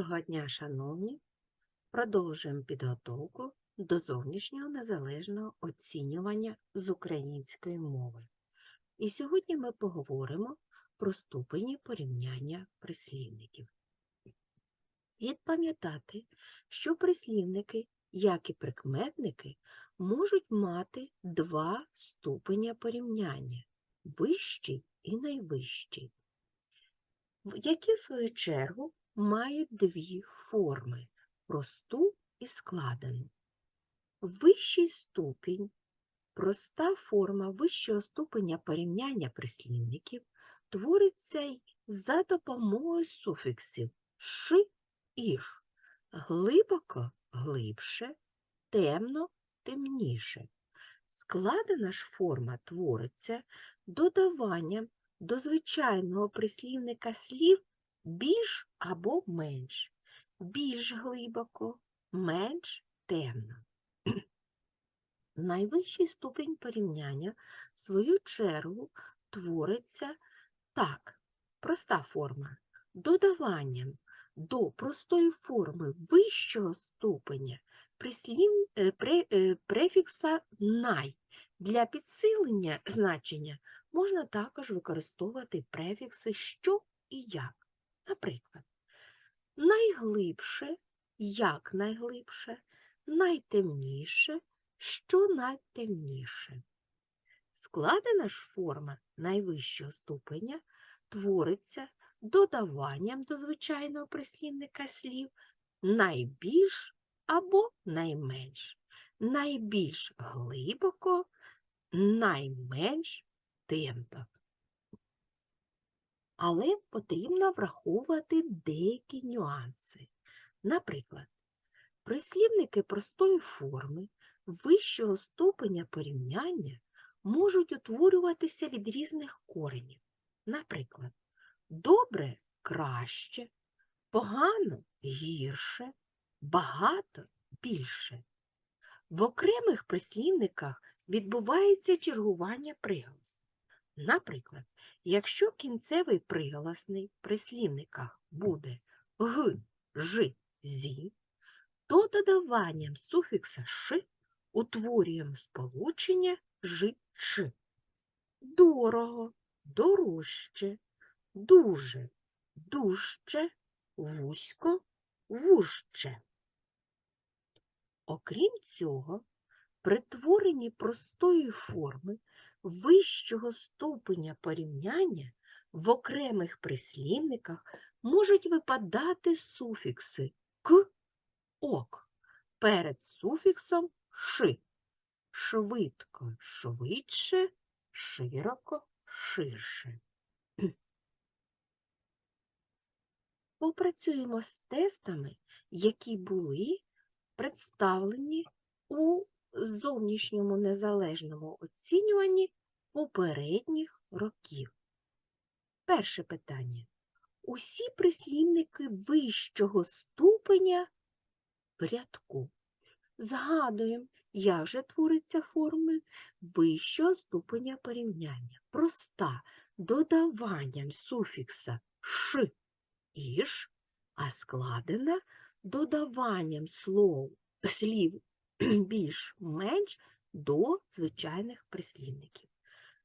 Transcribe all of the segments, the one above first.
Доброго дня, шановні! Продовжуємо підготовку до зовнішнього незалежного оцінювання з української мови. І сьогодні ми поговоримо про ступені порівняння прислівників. Слід пам'ятати, що прислівники, як і прикметники, можуть мати два ступеня порівняння вищий і найвищий, які, в свою чергу, мають дві форми просту і складену. Вищий ступінь, проста форма вищого ступеня порівняння прислівників твориться за допомогою суфіксів ши іш, глибоко глибше, темно темніше. Складена ж форма твориться додаванням до звичайного прислівника слів більш або менш, більш глибоко, менш темно. Найвищий ступінь порівняння, в свою чергу, твориться так, проста форма, додаванням до простої форми вищого ступеня прислів, е, пре- е, префікса най. Для підсилення значення можна також використовувати префікси що і як. Наприклад, найглибше, як найглибше, найтемніше, що найтемніше. Складена ж форма найвищого ступеня твориться додаванням до звичайного прислівника слів найбільш або найменш, найбільш глибоко, найменш темно. Але потрібно враховувати деякі нюанси. Наприклад, прислівники простої форми вищого ступеня порівняння можуть утворюватися від різних коренів. Наприклад, добре краще, погано гірше, багато більше. В окремих прислівниках відбувається чергування приголосів. Наприклад, якщо кінцевий приголосний в прислівниках буде г, ж, зі, то додаванням суфікса ш утворюємо сполучення ж, ч. Дорого, дорожче, дуже, дужче, вузько, вужче. Окрім цього, при творенні простої форми вищого ступеня порівняння в окремих прислівниках можуть випадати суфікси к, ок перед суфіксом ши. Швидко, швидше, широко, ширше. Попрацюємо з тестами, які були представлені зовнішньому незалежному оцінюванні попередніх років. Перше питання. Усі прислівники вищого ступеня в рядку. Згадуємо, як же твориться форми вищого ступеня порівняння. Проста додаванням суфікса ш іш, а складена додаванням слов, слів більш-менш до звичайних прислівників.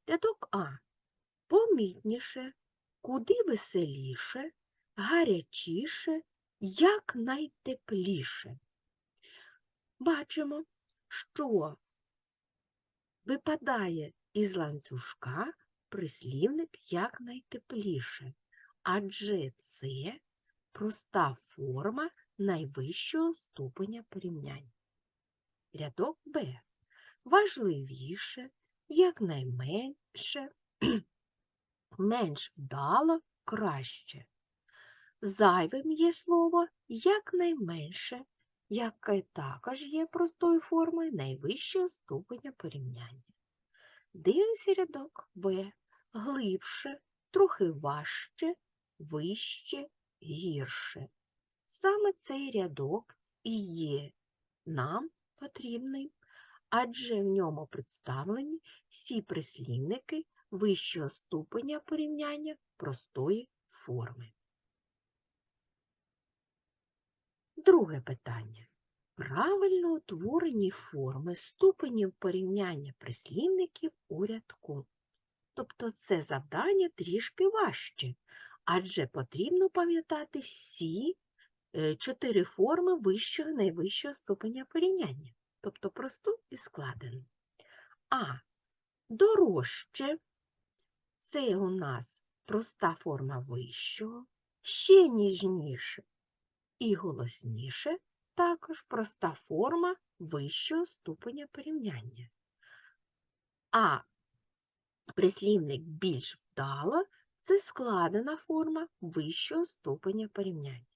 Рядок А. Помітніше, куди веселіше, гарячіше, якнайтепліше. Бачимо, що випадає із ланцюжка прислівник якнайтепліше, адже це проста форма найвищого ступеня порівняння. Рядок Б. Важливіше, якнайменше, менш вдало, краще. Зайвим є слово якнайменше, яке також є простою формою найвищого ступеня порівняння. Дивимося рядок Б. Глибше, трохи важче, вище, гірше. Саме цей рядок і є нам потрібний, адже в ньому представлені всі прислівники вищого ступеня порівняння простої форми. Друге питання. Правильно утворені форми ступенів порівняння прислівників у рядку. Тобто це завдання трішки важче, адже потрібно пам'ятати всі чотири форми вищого найвищого ступеня порівняння, тобто просту і складену. А дорожче це у нас проста форма вищого, ще ніжніше і голосніше також проста форма вищого ступеня порівняння. А прислівник більш вдало це складена форма вищого ступеня порівняння.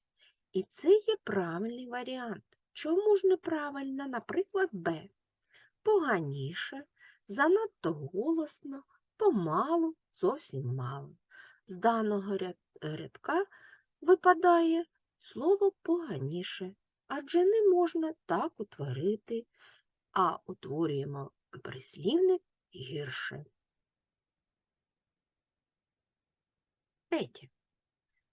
І це є правильний варіант. Чому ж неправильно, наприклад, Б. Поганіше, занадто голосно, помалу, зовсім мало. З даного рядка випадає слово поганіше, адже не можна так утворити, а утворюємо прислівник гірше. Третє.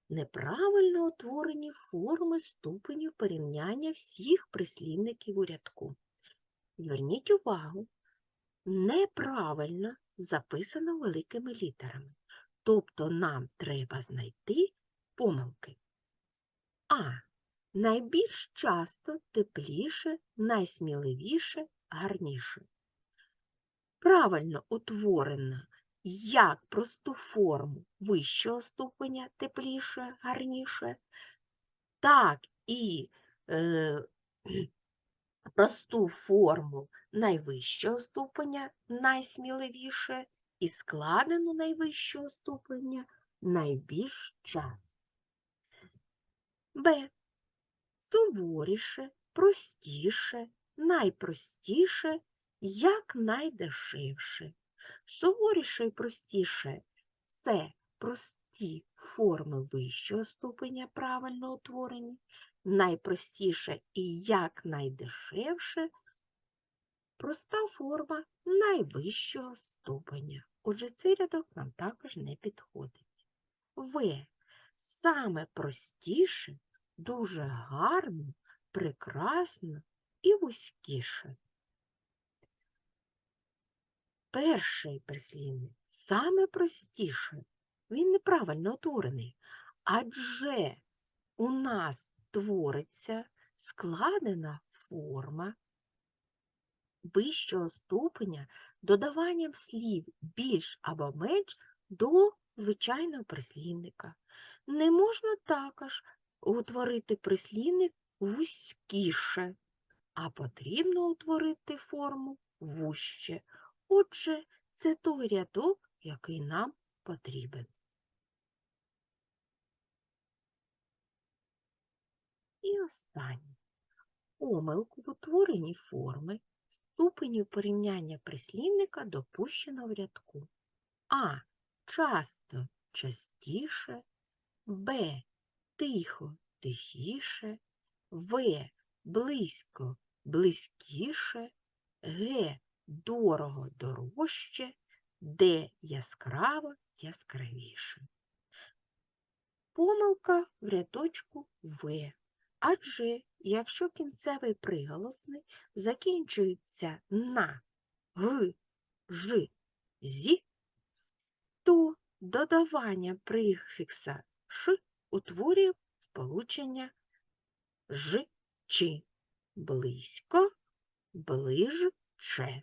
Неправильно утворені форми ступенів порівняння всіх прислівників у рядку. Зверніть увагу, неправильно записано великими літерами. Тобто нам треба знайти помилки. А. Найбільш часто тепліше, найсміливіше, гарніше. Правильно утворено як просту форму вищого ступеня тепліше, гарніше, так і е, просту форму найвищого ступеня найсміливіше і складену найвищого ступеня найбільш часто. Б. Суворіше, простіше, найпростіше, якнайдешевше. Суворіше і простіше це прості форми вищого ступеня правильно утворені, найпростіше і якнайдешевше проста форма найвищого ступеня. Отже, цей рядок нам також не підходить. В. Саме простіше дуже гарно, прекрасно і вузькіше. Перший прислівник саме простіше, він неправильно утворений, адже у нас твориться складена форма вищого ступеня додаванням слів більш або менш до звичайного прислівника. Не можна також утворити прислівник вузькіше, а потрібно утворити форму вуще. Отже, це той рядок, який нам потрібен. І останнє. Помилку в утворенні форми ступенів порівняння прислівника допущено в рядку. А. Часто частіше, Б тихо, тихіше, В близько, близькіше, Г дорого, дорожче, Д яскраво, яскравіше. Помилка в рядочку В. Адже якщо кінцевий приголосний закінчується на Г, Ж, Зі, то додавання прифікса Ш утворює сполучення ж чи близько, ближче.